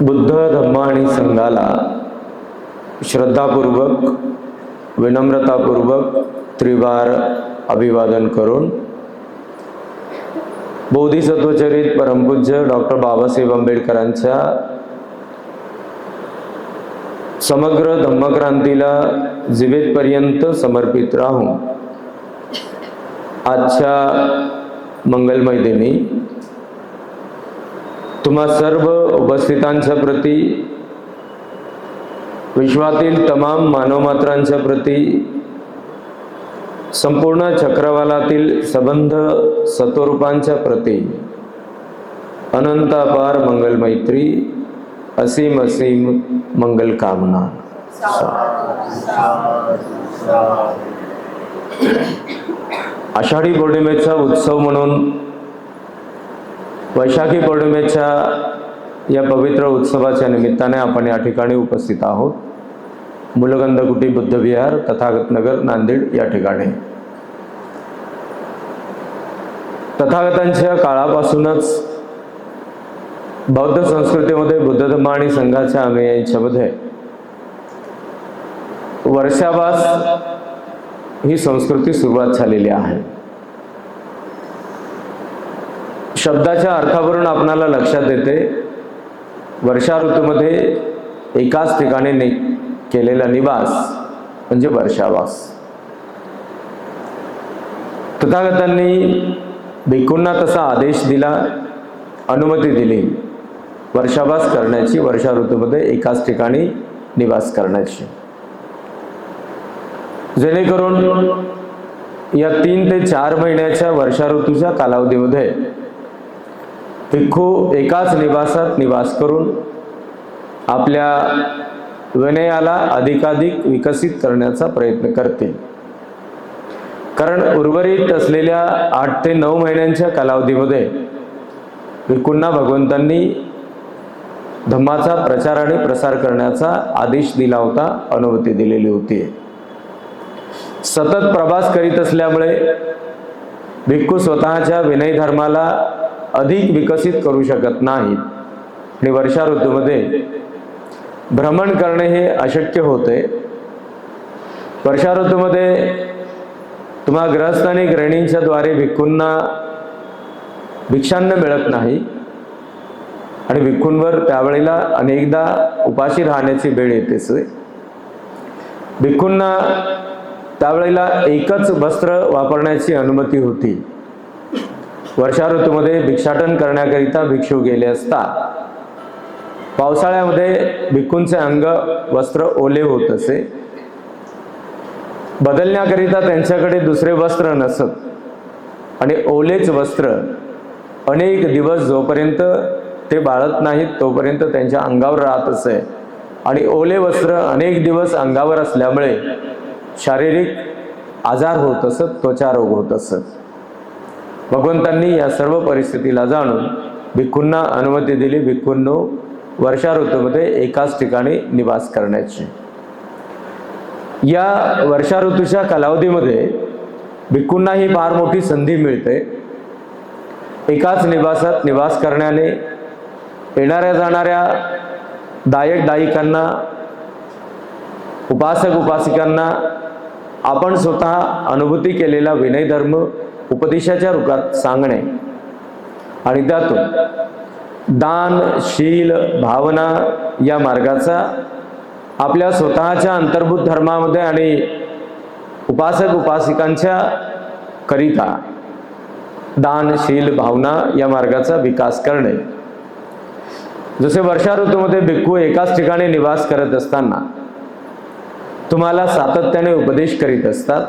बुद्ध धम्म आणि संघाला श्रद्धापूर्वक विनम्रतापूर्वक त्रिवार अभिवादन करून बोधिसत्वचरित परमपूज्य डॉक्टर बाबासाहेब आंबेडकरांच्या समग्र धम्मक्रांतीला जिवेतपर्यंत समर्पित राहून आजच्या मंगलमय दिनी तुम्हा सर्व उपस्थितांच्या प्रती विश्वातील तमाम मानवमात्रांच्या प्रती संपूर्ण चक्रवालातील संबंध सत्वरूपांच्या प्रती अनंत अपार मंगल मैत्री असीम असीम मंगल कामना. आषाढी पौर्णिमेचा उत्सव म्हणून वैशाखी पौर्णिमेच्या या पवित्र उत्सवाच्या निमित्ताने आपण या ठिकाणी उपस्थित आहोत. मुलगंधकुटी बुद्धविहार तथागत नगर नांदेड या ठिकाणी. तथागतांच्या काळापासूनच बौद्ध संस्कृतीमध्ये बुद्ध धम्म आणि संघाच्या अनुयायांच्यामध्ये वर्षावास ही संस्कृती सुरुवात झालेली आहे. शब्दाच्या अर्थावरून आपणाला लक्षात येते वर्षा ऋतूमध्ये एकाच ठिकाणी नि केलेला निवास म्हणजे वर्षावास. तथागतांनी भिक्खूंना तसा आदेश दिला अनुमती दिली. वर्षावास करण्याची वर्षा ऋतूमध्ये एकाच ठिकाणी निवास करण्याची. जेणेकरून या तीन ते चार महिन्याच्या वर्षा ऋतूच्या कालावधीमध्ये भिक्खू एकाच निवासात निवास करून आपल्या विनयाला अधिकाधिक विकसित करण्याचा प्रयत्न करते कारण उर्वरित असलेल्या आठ ते नऊ महिन्यांच्या कालावधीमध्ये भिक्खूंना भगवंतांनी धम्माचा प्रचार आणि प्रसार करण्याचा आदेश दिला होता अनुमती दिलेली होती. सतत प्रवास करीत असल्यामुळे भिक्खू स्वतःच्या विनय धर्माला अधिक विकसित करू शकत नाहीत. आणि वर्षा ऋतूमध्ये भ्रमण करणे हे अशक्य होते. वर्षा ऋतूमध्ये तुम्हा ग्रहस्थ आणि ग्रहिणींच्या द्वारे भिक्खूंना भिक्षान्न मिळत नाही. आणि भिक्खूंवर त्यावेळेला अनेकदा उपाशी राहण्याची वेळ येतेच भिक्खूंना त्यावेळेला एकच वस्त्र वापरण्याची अनुमती होती. वर्षा ऋतूमध्ये भिक्षाटन करण्याकरिता भिक्षू गेले असता पावसाळ्यामध्ये भिक्खूंचे अंग वस्त्र ओले होत असे. बदलण्याकरिता त्यांच्याकडे दुसरे वस्त्र नसत. आणि ओलेच वस्त्र अनेक दिवस जोपर्यंत ते बाळत नाहीत तोपर्यंत त्यांच्या अंगावर राहत असे. आणि ओले वस्त्र अनेक दिवस अंगावर असल्यामुळे शारीरिक आजार होत असत त्वचा रोग होत असत. भगवंतांनी या सर्व परिस्थितीला जाणून भिक्खूंना अनुमती दिली. भिक्खूंनो वर्षा ऋतूमध्ये एकाच ठिकाणी निवास करण्याची. या वर्षा ऋतूच्या कालावधीमध्ये भिक्खूंना ही फार मोठी संधी मिळते. एकाच निवासात निवास करण्याने येणाऱ्या जाणाऱ्या दायक दायिकांना उपासक उपासिकांना आपण स्वतः अनुभूती केलेला विनयधर्म उपदेशाच्या रूपात सांगणे. आणि त्यातून दान शील भावना या मार्गाचा आपल्या स्वतःच्या अंतर्भूत धर्मामध्ये आणि उपासक उपासिकांच्या करिता दानशील भावना या मार्गाचा विकास करणे. जसे वर्षा ऋतूमध्ये भिक्खू एकाच ठिकाणी निवास करत असताना तुम्हाला सातत्याने उपदेश करीत असतात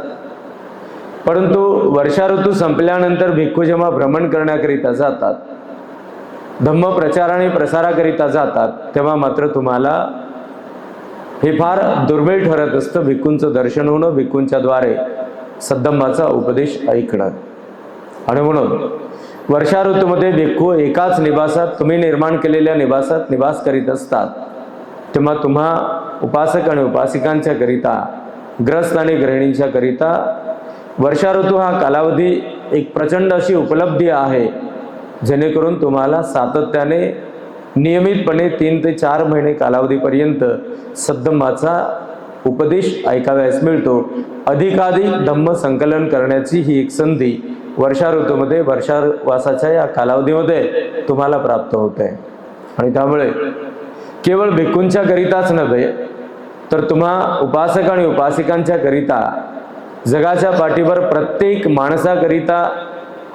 परंतु वर्षा ऋतू संपल्यानंतर भिक्खू जेव्हा भ्रमण करण्याकरिता जातात धम्म प्रचार आणि प्रसाराकरिता जातात तेव्हा मात्र तुम्हाला हे फार दुर्मिळ ठरत असतं भिक्खूंचं दर्शन होणं भिक्खूंच्या द्वारे सद्धम्माचा उपदेश ऐकणं. आणि म्हणून वर्षा ऋतूमध्ये भिक्खू एकाच निवासात तुम्ही निर्माण केलेल्या निवासात निवास करीत असतात तेव्हा तुम्हा उपासक आणि उपासिकांच्या करिता ग्रस्त आणि गृहिणींच्या करिता वर्षा ऋतू हा कालावधी एक प्रचंड अशी उपलब्धी आहे जेणेकरून तुम्हाला सातत्याने नियमितपणे तीन ते चार महिने कालावधीपर्यंत सद्धम्माचा उपदेश ऐकाव्यास मिळतो. अधिकाधिक धम्म संकलन करण्याची ही एक संधी वर्षा ऋतूमध्ये वर्षावासाच्या या कालावधीमध्ये तुम्हाला प्राप्त होते. आणि त्यामुळे केवळ भिक्कूंच्या करिताच नव्हे तर तुम्हा उपासक आणि उपासिकांच्या करिता जगाच्या पाठीवर प्रत्येक माणसाकरिता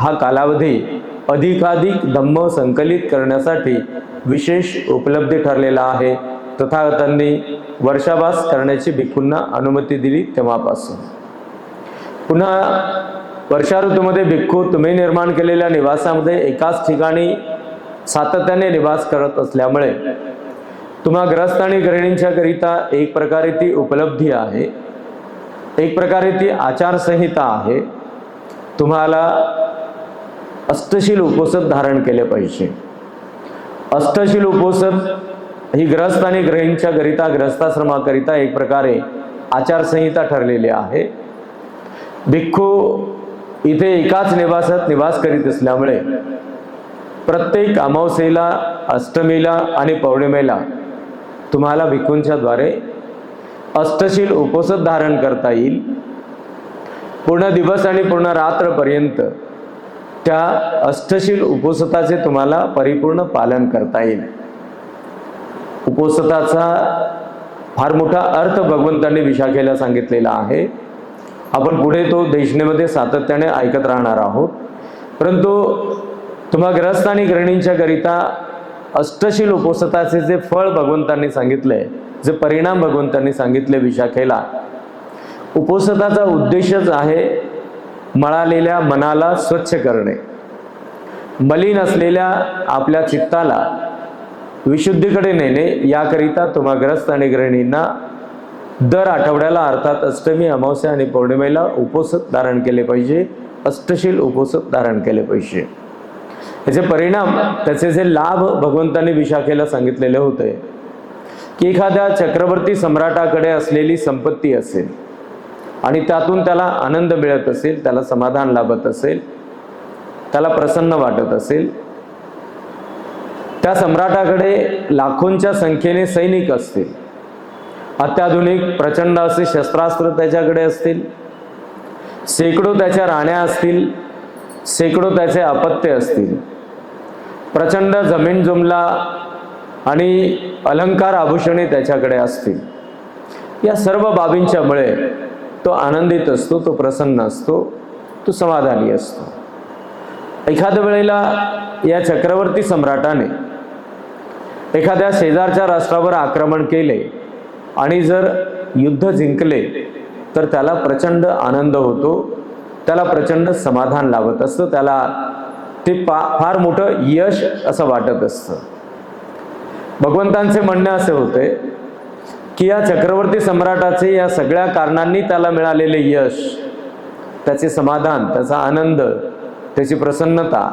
हा कालावधी अधिकाधिक धम्म संकलित करण्यासाठी विशेष उपलब्धी ठरलेला आहे. तथागतांनी वर्षावास करण्याची भिक्खूंना अनुमती दिली तेव्हापासून. पुन्हा वर्षा ऋतूमध्ये भिक्खू तुम्ही निर्माण केलेल्या निवासामध्ये एकाच ठिकाणी सातत्याने निवास करत असल्यामुळे तुम्हा ग्रस्त आणि गृहिणींच्या करिता एक प्रकारे ती उपलब्धी आहे. एक प्रकारे ती आचारसंहिता आहे. तुम्हाला अष्टशील उपोषण धारण केले पाहिजे. अष्टशील उपोषण ही ग्रस्त आणि ग्रहींच्या करिता ग्रस्ताश्रमाकरिता एक प्रकारे आचारसंहिता ठरलेली आहे. भिक्खू इथे एकाच निवासात निवास करीत असल्यामुळे प्रत्येक अमावस्येला अष्टमीला आणि पौर्णिमेला तुम्हाला भिक्खूंच्या द्वारे अष्टशील उपोसत धारण करता येईल. पूर्ण दिवस आणि पूर्ण रात्रपर्यंत त्या अष्टशील उपोषताचे तुम्हाला परिपूर्ण पालन करता येईल. उपोषताचा फार मोठा अर्थ भगवंतांनी विशाखेला सांगितलेला आहे. आपण पुढे तो देशनेमध्ये सातत्याने ऐकत राहणार आहोत. परंतु तुम्हा ग्रस्त आणि गृहिणींच्या करिता अष्टशील उपोषताचे जे फळ भगवंतांनी सांगितले जे परिणाम भगवंतांनी सांगितले विशाखेला. उपोषताचा उद्देशच आहे मळालेल्या मनाला स्वच्छ करणे. मलिन असलेल्या आपल्या चित्ताला विशुद्धीकडे नेणे याकरिता तुम्हा ग्रस्त आणि गृहिणींना दर आठवड्याला अर्थात अष्टमी अमावस्या आणि पौर्णिमेला उपोषक धारण केले पाहिजे अष्टशील उपोषक धारण केले पाहिजे. याचे परिणाम त्याचे जे लाभ भगवंतांनी विशाखेला सांगितलेले होते एखाद्या चक्रवर्ती सम्राटाकडे असलेली संपत्ती असेल आणि त्यातून त्याला आनंद मिळत असेल त्याला समाधान लाभत असेल त्याला प्रसन्न वाटत असेल त्या सम्राटाकडे लाखोंच्या संख्येने सैनिक असतील अत्याधुनिक प्रचंड असे शस्त्रास्त्र त्याच्याकडे असतील शेकडो त्याच्या राण्या असतील शेकडो त्याचे अपत्य असतील प्रचंड जमीन जुमला आणि अलंकार आभूषणे त्याच्याकडे असतील. या सर्व बाबींच्यामुळे तो आनंदित असतो तो प्रसन्न असतो तो समाधानी असतो. एखाद्या वेळेला या चक्रवर्ती सम्राटाने एखाद्या शेजारच्या राष्ट्रावर आक्रमण केले आणि जर युद्ध जिंकले तर त्याला प्रचंड आनंद होतो त्याला प्रचंड समाधान लाभत असतं त्याला ते पा फार मोठं यश असं वाटत असतं. भगवंतांचे म्हणणे असे होते की या चक्रवर्ती सम्राटाचे या सगळ्या कारणांनी त्याला मिळालेले यश त्याचे समाधान त्याचा आनंद त्याची प्रसन्नता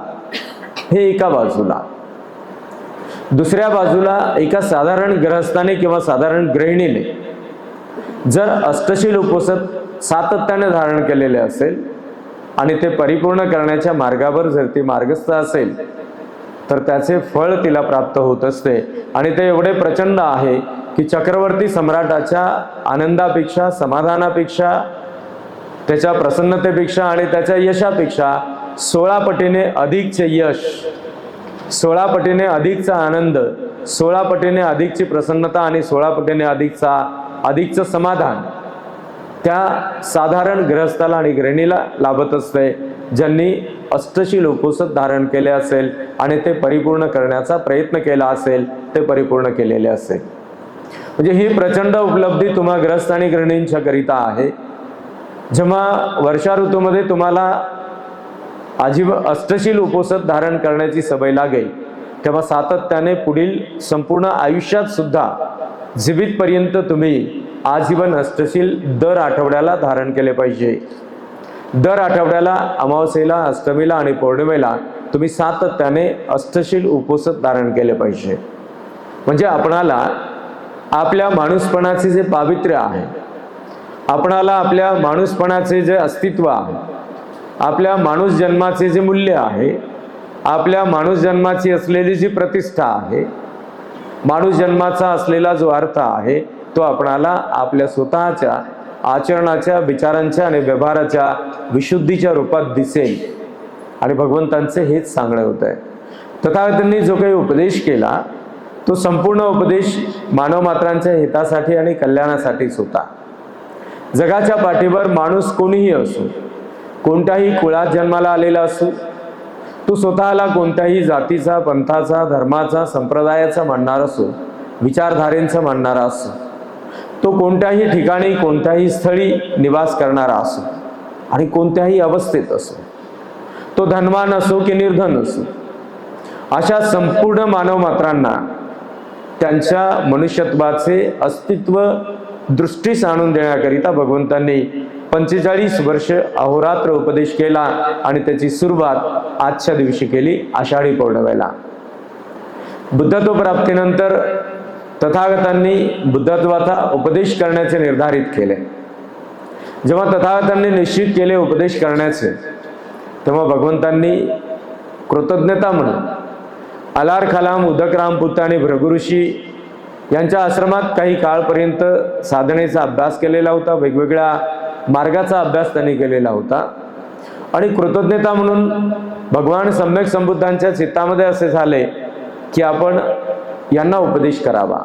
हे एका बाजूला. दुसऱ्या बाजूला एका साधारण ग्रहस्थाने किंवा साधारण गृहिणीने जर अष्टशील उपसत सातत्याने धारण केलेले असेल आणि ते परिपूर्ण करण्याच्या मार्गावर जर ती मार्गस्थ असेल तर त्याचे फळ तिला प्राप्त होत असते. आणि ते एवढे प्रचंड आहे की चक्रवर्ती सम्राटाच्या आनंदापेक्षा समाधानापेक्षा त्याच्या प्रसन्नतेपेक्षा आणि त्याच्या यशापेक्षा सोळा पटीने अधिकचे यश सोळा पटीने अधिकचा आनंद सोळा पटीने अधिकची प्रसन्नता आणि सोळा पटीने अधिकचा अधिकचं समाधान त्या साधारण गृहस्थाला आणि गृहिणीला लाभत असते ज्यांनी अष्टशील उपसत धारण केले असेल आणि ते परिपूर्ण करण्याचा प्रयत्न केला असेल ते परिपूर्ण केलेले असेल. म्हणजे ही प्रचंड उपलब्धी तुम्हा ग्रस्त आणि गृहिणींच्या करिता आहे. जेव्हा वर्षा ऋतूमध्ये तुम्हाला आजीव अष्टशील उपोषण धारण करण्याची सवय लागेल तेव्हा सातत्याने पुढील संपूर्ण आयुष्यात सुद्धा जीवितपर्यंत तुम्ही आजीवन अष्टशील दर आठवड्याला धारण केले पाहिजे. दर आठवड्याला अमावस्येला अष्टमीला आणि पौर्णिमेला तुम्ही सातत्याने अष्टशील उपोषण धारण केले पाहिजे. म्हणजे आपणाला आपल्या माणूसपणाचे जे पावित्र्य आहे आपणाला आपल्या माणूसपणाचे जे अस्तित्व आहे आपल्या माणूस जन्माचे जे मूल्य आहे आपल्या माणूस जन्माची असलेली जी प्रतिष्ठा आहे माणूस जन्माचा असलेला जो अर्थ आहे तो आपणाला आपल्या स्वतःच्या आचरणाच्या विचारांच्या आणि व्यवहाराच्या विशुद्धीच्या रूपात दिसेल. आणि भगवंतांचे हेच सांगणे होत आहे तथागतांनी जो काही उपदेश केला तो संपूर्ण उपदेश मानव मात्रांच्या हितासाठी आणि कल्याणासाठीच होता. जगाच्या पाठीवर माणूस कोणीही असो कोणत्याही कुळात जन्माला आलेला असो तो स्वतःला कोणत्याही जातीचा पंथाचा धर्माचा संप्रदायाचा मानणार असो विचारधारेंचा मानणारा असो तो कोणत्याही ठिकाणी कोणत्याही स्थळी निवास करणारा असो आणि कोणत्याही अवस्थेत असो. तो धनवान असो की निर्धन असो. अशा संपूर्ण मानवमात्रांना त्यांच्या मनुष्यत्वाचे अस्तित्व दृष्टीस आणून देण्याकरिता भगवंतांनी पंचेचाळीस वर्ष अहोरात्र उपदेश केला आणि त्याची सुरुवात आजच्या दिवशी केली आषाढी पौर्णिमेला. बुद्धत्व प्राप्तीनंतर तथागतांनी बुद्धत्वाचा उपदेश करण्याचे निर्धारित केले. जेव्हा तथागतांनी निश्चित केले उपदेश करण्याचे तेव्हा भगवंतांनी कृतज्ञता म्हणून अलार कलाम उदकराम पुत्त आणि भृगुऋषी यांच्या आश्रमात काही काळपर्यंत साधनेचा अभ्यास केलेला होता वेगवेगळ्या मार्गाचा अभ्यास त्यांनी केलेला होता. आणि कृतज्ञता म्हणून भगवान सम्यक संबुद्धांच्या चित्तामध्ये असे झाले की आपण यांना उपदेश करावा.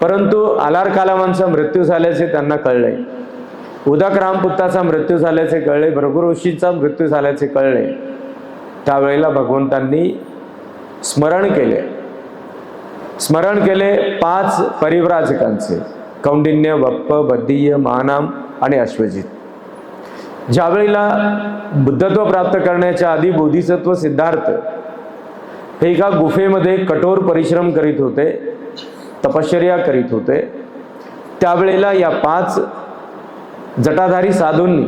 परंतु आलार कालामांचा मृत्यू झाल्याचे त्यांना कळले. उदक रामपुत्ताचा मृत्यू झाल्याचे कळले भृगुऋषीचा मृत्यू झाल्याचे कळले. त्यावेळेला भगवंतांनी स्मरण केले. स्मरण केले पाच परिव्राजकांचे कौंडिन्य वप्प बद्धीय महानाम आणि अश्वजित. ज्यावेळेला बुद्धत्व प्राप्त करण्याच्या आधी बोधिसत्व सिद्धार्थ हे एका गुफेमध्ये कठोर परिश्रम करीत होते तपश्चर्या करीत होते. त्यावेळेला या पाच जटाधारी साधूंनी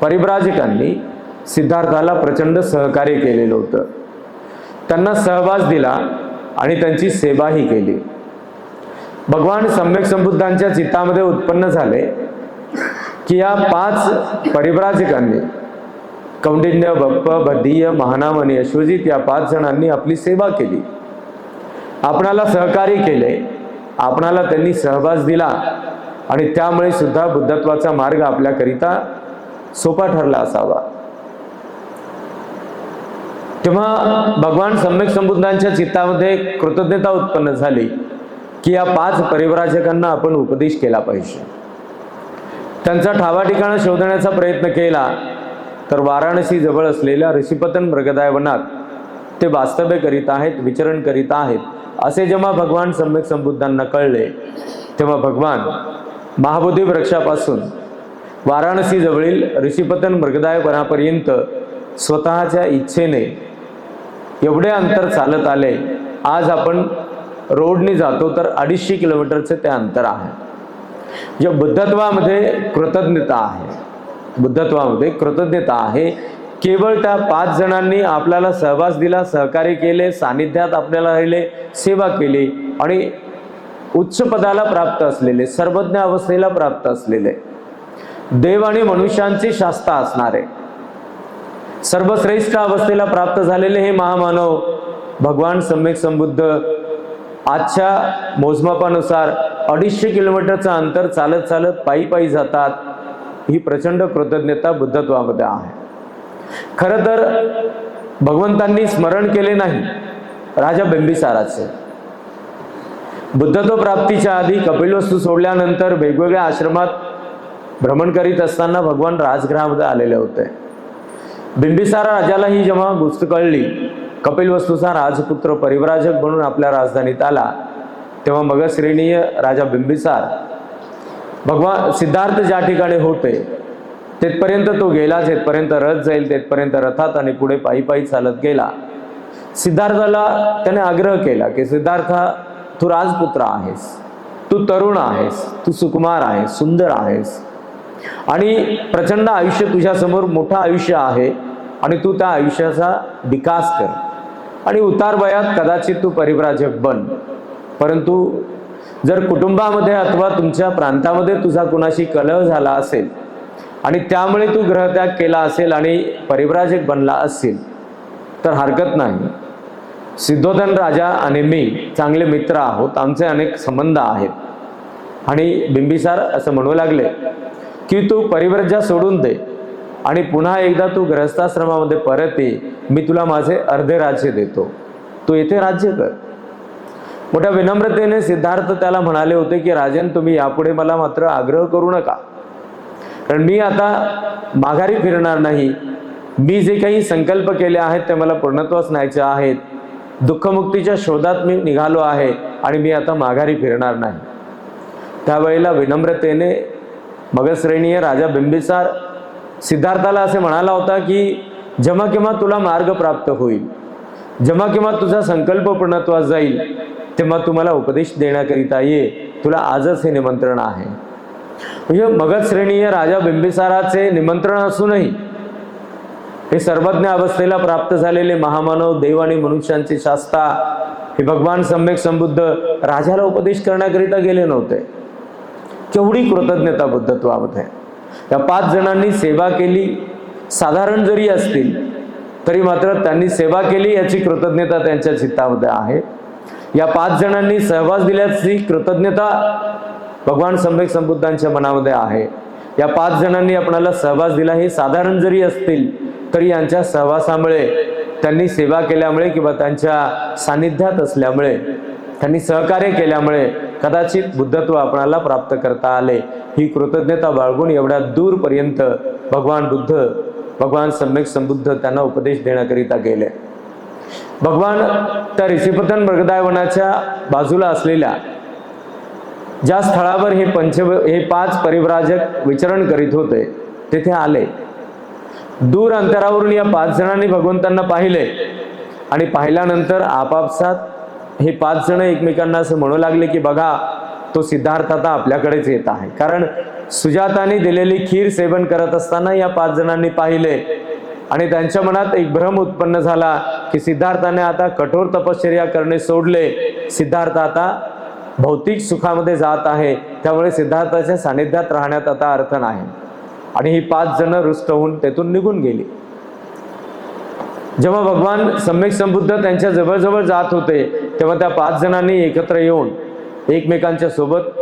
परिभ्राजकांनी सिद्धार्थाला प्रचंड सहकार्य केलेलं होतं. त्यांना सहवास दिला आणि त्यांची सेवाही केली. भगवान सम्यक संबुद्धांच्या चित्तामध्ये उत्पन्न झाले की या पाच परिभ्राजकांनी कौंडिन्य बप्प बद्धीय महानामनी अश्वजित या पाच जणांनी आपली सेवा केली. आपणाला सहकार्य केले. आपणाला त्यांनी सहवास दिला. आणि त्यामुळे सुद्धा बुद्धत्वाचा मार्ग आपल्याकरिता सोपा ठरला असावा. तेव्हा भगवान सम्यक संबुद्धांच्या चित्तामध्ये कृतज्ञता उत्पन्न झाली की या पाच परिव्राजकांना आपण उपदेश केला पाहिजे. त्यांचा ठावा ठिकाणा शोधण्याचा प्रयत्न केला. तर वाराणसी जवळ असलेल्या ऋषीपतन मृगदाय वनात ते वास्तव्य करीत आहेत विचरण करीत आहेत. असे जेव्हा भगवान सम्यक संबुद्धांना कळले तेव्हा भगवान महाबोधी वृक्षापासून वाराणसी जवळील ऋषीपतन मृगदाय वनापर्यंत स्वतःच्या इच्छेने एवढे अंतर चालत आले आज आपण रोडने जातो तर अडीचशे किलोमीटरचे ते अंतर आहे. जे बुद्धत्वामध्ये कृतज्ञता आहे. बुद्धत्वामध्ये कृतज्ञता आहे. केवळ त्या पाच जणांनी आपल्याला सहवास दिला सहकार्य केले सानिध्यात आपल्याला राहिले सेवा केली आणि उच्च पदाला प्राप्त असलेले सर्वज्ञ अवस्थेला प्राप्त असलेले देव आणि मनुष्यांचे शास्ता असणारे सर्वश्रेष्ठ अवस्थेला प्राप्त झालेले हे महामानव भगवान सम्यक संबुद्ध आजच्या मोजमापानुसार अडीचशे किलोमीटरचं अंतर चालत चालत पायी पायी जातात. ही प्रचंड कृतज्ञता बुद्धत्वामध्ये आहे. खरं तर भगवंतांनी स्मरण केले नाही राजा बिंबिसाराचे. बुद्धत्व प्राप्तीच्या आधी कपिलवस्तू सोडल्यानंतर वेगवेगळ्या आश्रमात भ्रमण करीत असताना भगवान राजगृहामध्ये आलेले होते. बिंबिसारा राजाला ही जेव्हा गोष्ट कळली कपिलवस्तूचा राजपुत्र परिव्राजक म्हणून आपल्या राजधानीत आला तेव्हा मगश्रेणीय राजा बिंबिसार भगवान सिद्धार्थ ज्या ठिकाणी होते तेथपर्यंत तो गेला जेथपर्यंत रथ जाईल तेथपर्यंत रथात आणि पुढे पायी पायी चालत गेला. सिद्धार्थाला त्याने आग्रह केला की सिद्धार्थ तू राजपुत्र आहेस तू तरुण आहेस तू सुकुमार आहेस सुंदर आहेस. आणि प्रचंड आयुष्य तुझ्यासमोर मोठं आयुष्य आहे आणि तू त्या आयुष्याचा विकास कर. आणि उतार वयात कदाचित तू परिव्राजक बन परंतु जर कुटुंबामध्ये अथवा तुमच्या प्रांतामध्ये तुझा कुणाशी कलह झाला असेल आणि त्यामुळे तू ग्रहत्याग केला असेल आणि परिव्राजक बनला असेल तर हरकत नाही. सिद्धोधन राजा आणि मी चांगले मित्र आहोत आमचे अनेक संबंध आहेत. आणि बिंबिसार असं म्हणू लागले की तू परिव्रजा सोडून दे आणि पुन्हा एकदा तू ग्रहस्थाश्रमामध्ये परत ये मी तुला माझे अर्धे राज्य देतो. तू येथे राज्य कर. मोठ्या विनम्रतेने सिद्धार्थ त्याला म्हणाले होते की राजन तुम्ही यापुढे मला मात्र आग्रह करू नका. कारण मी आता माघारी फिरणार नाही. मी जे काही संकल्प केले आहेत ते मला पूर्णत्वास न्यायचे आहेत. दुःखमुक्तीच्या शोधात मी निघालो आहे आणि मी आता माघारी फिरणार नाही. त्यावेळेला विनम्रतेने मगश्रेणीय राजा बिंबिसार सिद्धार्थाला असे म्हणाला होता की जेव्हा केव्हा तुला मार्ग प्राप्त होईल जेव्हा केव्हा तुझा संकल्प पूर्णत्वास जाईल तेव्हा तुम्हाला उपदेश देण्याकरिता ये. तुला आजच हे निमंत्रण आहे. म्हणजे मगध श्रेणीय राजा बिंबिसाराचे निमंत्रण असूनही हे सर्वज्ञ अवस्थेला प्राप्त झालेले महामानव देव आणि मनुष्यांचे शास्ता हे भगवान सम्यक संबुद्ध राजाला उपदेश करण्याकरिता गेले नव्हते. केवढी कृतज्ञता बुद्धत्वामध्ये. या पाच जणांनी सेवा केली. साधारण जरी असतील तरी मात्र त्यांनी सेवा केली याची कृतज्ञता त्यांच्या चित्तामध्ये आहे. या पाच जणांनी सहवास दिल्याची कृतज्ञता भगवान सम्यक संबुद्धांच्या मनामध्ये आहे. या पाच जणांनी आपणाला सहवास दिला हे साधारण जरी असतील तरी यांच्या सहवासामुळे त्यांनी सेवा केल्यामुळे किंवा त्यांच्या सानिध्यात असल्यामुळे त्यांनी सहकार्य केल्यामुळे कदाचित बुद्धत्व आपणाला प्राप्त करता आले. ही कृतज्ञता बाळगून एवढ्या दूरपर्यंत भगवान बुद्ध भगवान सम्यक संबुद्ध त्यांना उपदेश देण्याकरिता गेले. भगवान त्या ऋषिपतन मृगदायवनाच्या बाजूला असलेल्या ज्या स्थळावर हे पंच हे पाच परिव्राजक विचरण करीत होते तेथे आले. दूर अंतरावरून या पाच जणांनी भगवंतांना पाहिले आणि पाहिल्यानंतर आपापसात हे पाच जण एकमेकांना असं म्हणू लागले की बघा तो सिद्धार्थ आता आपल्याकडेच येत आहे. कारण सुजाताने दिलेली खीर सेवन करत असताना या पाच जणांनी पाहिले. आणि त्यांच्या मनात एक भ्रम उत्पन्न झाला की सिद्धार्थाने आता कठोर तपश्चर्या करणे सोडले. सिद्धार्थ आता भौतिक सुखामध्ये जात आहे. त्यामुळे सिद्धार्थाच्या सानिध्यात राहण्यात आता अर्थ नाही. आणि ही पाच जण रुष्ट होऊन तेथून निघून गेली. जेव्हा भगवान सम्यक संबुद्ध त्यांच्या जवळजवळ जात होते तेव्हा त्या पाच जणांनी एकत्र येऊन एकमेकांच्या सोबत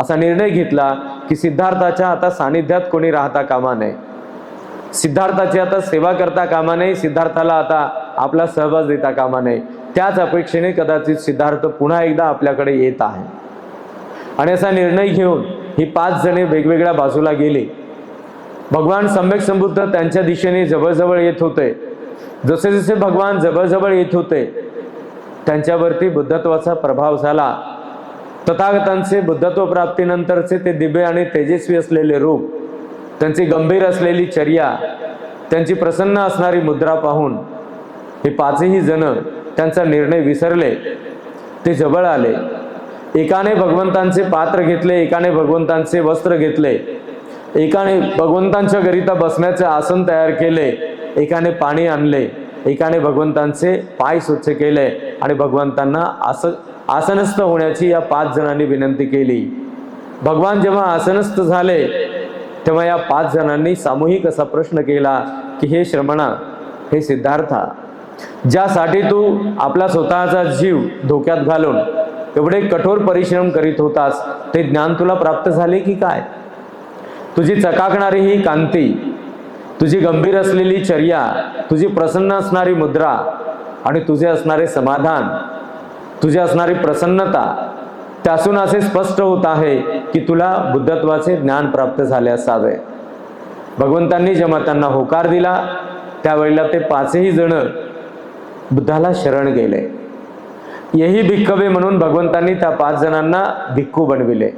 असा निर्णय घेतला की सिद्धार्थाच्या आता सानिध्यात कोणी राहता कामा नये. सिद्धार्थाची आता सेवा करता कामा नये सिद्धार्थाला आता आपला सहभाग देता कामा नये. त्याच अपेक्षेने कदाचित सिद्धार्थ पुन्हा एकदा आपल्याकडे येत आहे. आणि असा निर्णय घेऊन ही पाच जणे वेगवेगळ्या बाजूला गेली. भगवान सम्यक संबुद्ध त्यांच्या दिशेने जवळजवळ येत होते. जसे जसे भगवान जवळजवळ येत होते त्यांच्यावरती बुद्धत्वाचा प्रभाव झाला. तथागतांचे बुद्धत्व प्राप्तीनंतरचे ते दिव्य आणि तेजस्वी असलेले रूप त्यांची गंभीर असलेली चर्या त्यांची प्रसन्न असणारी मुद्रा पाहून हे पाचही जण त्यांचा निर्णय विसरले. ते जवळ आले. एकाने भगवंतांचे पात्र घेतले एकाने भगवंतांचे वस्त्र घेतले. एकाने भगवंतांच्या घरीता बसण्याचे आसन तयार केले. एकाने पाणी आणले. एकाने भगवंतांचे पाय स्वच्छ केले आणि भगवंतांना आसन आसनस्थ होण्याची या पाच जणांनी विनंती केली. भगवान जेव्हा आसनस्थ झाले तेव्हा या पाच जणांनी सामूहिक असा प्रश्न केला की हे श्रमणा हे सिद्धार्था ज्यासाठी तू आपला स्वतःचा जीव धोक्यात घालून एवढे कठोर परिश्रम करीत होतास ते ज्ञान तुला प्राप्त झाले की काय? तुझी चकाकणारी ही कांती तुझी गंभीर असलेली चर्या तुझी प्रसन्न असणारी मुद्रा आणि तुझे असणारे समाधान तुझी असणारी प्रसन्नता त्यासून असे स्पष्ट होत आहे की तुला बुद्धत्वाचे ज्ञान प्राप्त झाले असावे. भगवंतांनी जेव्हा त्यांना होकार दिला त्यावेळेला ते पाचही जण बुद्धाला शरण गेले. यही भिक्खवे म्हणून भगवंतांनी त्या पाच जणांना भिक्खू बनविले.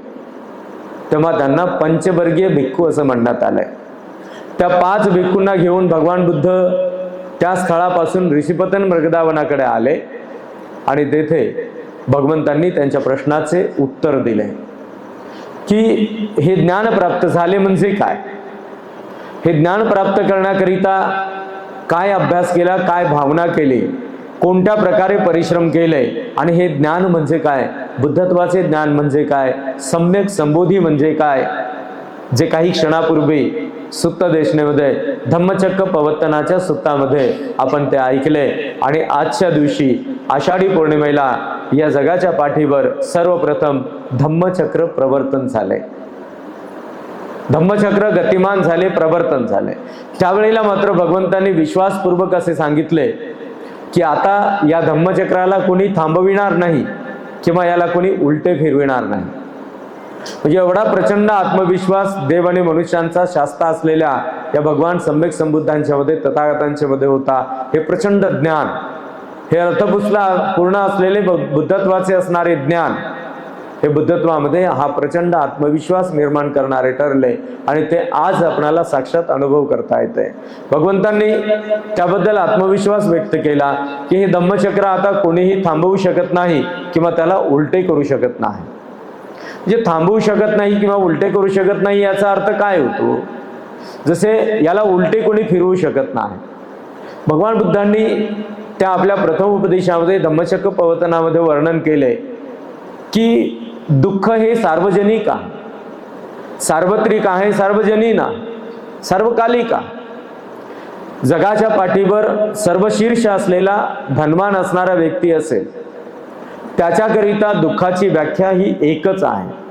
तेव्हा त्यांना पंचवर्गीय भिक्खू असं म्हणण्यात आलंय. त्या पाच भिक्खूंना घेऊन भगवान बुद्ध त्या स्थळापासून ऋषिपतन मृगदावनाकडे आले. आणि तेथे भगवंतांनी त्यांच्या प्रश्नाचे उत्तर दिले. की हे ज्ञान प्राप्त झाले म्हणजे काय? हे ज्ञान प्राप्त करण्याकरिता काय अभ्यास केला काय भावना केली कोणत्या प्रकारे परिश्रम केले आणि हे ज्ञान म्हणजे काय? बुद्धत्वाचे ज्ञान म्हणजे काय? सम्यक संबोधी म्हणजे काय? जे काही क्षणापूर्वी सुत्त देशनेमध्ये धम्मचक्र पवत्तनाच्या सुत्तामध्ये आपण ते ऐकले. आणि आजच्या दिवशी आषाढी पौर्णिमेला या जगाच्या पाठीवर सर्वप्रथम धम्मचक्र प्रवर्तन झाले. धम्मचक्र गतिमान झाले प्रवर्तन झाले. त्यावेळेला मात्र भगवंतांनी विश्वासपूर्वक असे सांगितले की आता या धम्मचक्राला कोणी थांबविणार नाही किंवा याला कोणी उलटे फिरविणार नाही. म्हणजे एवढा प्रचंड आत्मविश्वास देव आणि मनुष्यांचा शास्ता असलेल्या या भगवान सम्यक संबुद्धांच्या मध्ये तथागतांच्या मध्ये होता हे प्रचंड ज्ञान. हे अर्थपुसला पूर्ण असलेले बुद्धत्वाचे असणारे ज्ञान हे बुद्धत्वामध्ये हा प्रचंड आत्मविश्वास निर्माण करणारे ठरले आणि ते आज आपणाला साक्षात अनुभव करता येते. भगवंतांनी त्याबद्दल आत्मविश्वास व्यक्त केला की हे धम्मचक्र आता कोणीही थांबवू शकत नाही किंवा त्याला उलटे करू शकत नाही. जे थांबवू शकत नाही किंवा उलटे करू शकत नाही याचा अर्थ काय होतो? जसे याला उलटे कोणी फिरवू शकत नाही. भगवान बुद्धांनी त्या आपल्या प्रथम उपदेशामध्ये धम्मचक्र पवतनामध्ये वर्णन केले की दुःख हे सार्वजनिक आहे. सार्वत्रिक आहे सार्वजनीन आहे सार्वकालिक आहे. जगाच्या पाठीवर सर्वशीर्ष असलेला धनवान असणारा व्यक्ती असेल त्याच्याकरिता दुःखाची व्याख्या ही एकच आहे.